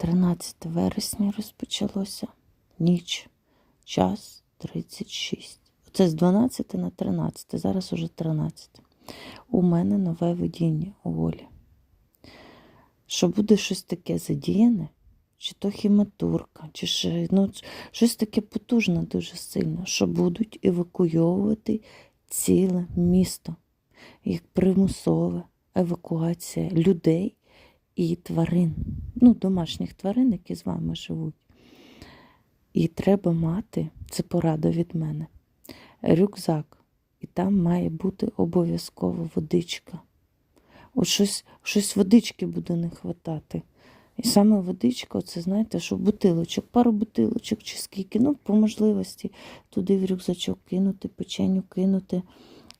13 вересня розпочалося. Ніч, час 36. Це з 12 на 13, зараз уже 13. У мене нове видіння у волі. Що буде щось таке задіяне, чи то хіматурка, чи ще, ну, щось таке потужне дуже сильно, що будуть евакуйовувати ціле місто, як примусова евакуація людей і тварин, ну, домашніх тварин, які з вами живуть. І треба мати, це порада від мене, рюкзак. І там має бути обов'язково водичка. От щось, щось водички буде не хватати. І саме водичка, це знаєте, що бутилочок, пару бутилочок чи скільки, ну, по можливості туди в рюкзачок кинути, печеню кинути,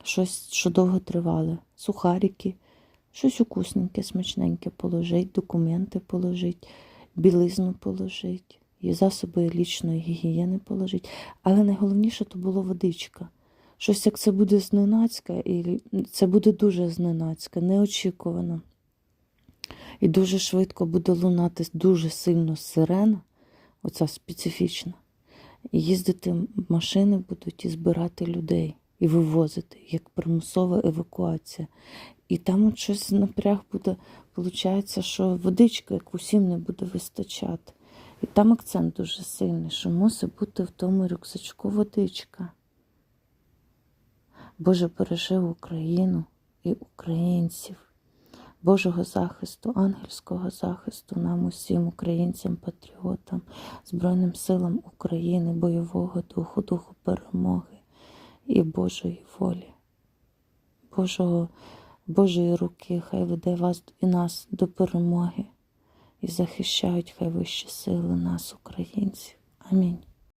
щось, що довго тривале, сухарики, щось укусненьке, смачненьке положить, документи положить, білизну положить, і засоби лічної гігієни положить. Але найголовніше то було водичка. Щось як це буде зненацька, і це буде дуже зненацька, неочікувано. І дуже швидко буде лунати дуже сильно сирена, оця специфічна. І їздити машини будуть і збирати людей, і вивозити, як примусова евакуація. І там от щось напряг буде, виходить, що водичка, як усім не буде вистачати. І там акцент дуже сильний, що мусить бути в тому рюкзачку водичка. Боже, бережи Україну і українців, Божого захисту, ангельського захисту нам усім, українцям, патріотам, Збройним силам України, бойового духу, духу перемоги і Божої волі, Божого, Божої руки, хай веде вас і нас до перемоги і захищають хай вищі сили нас, українців. Амінь.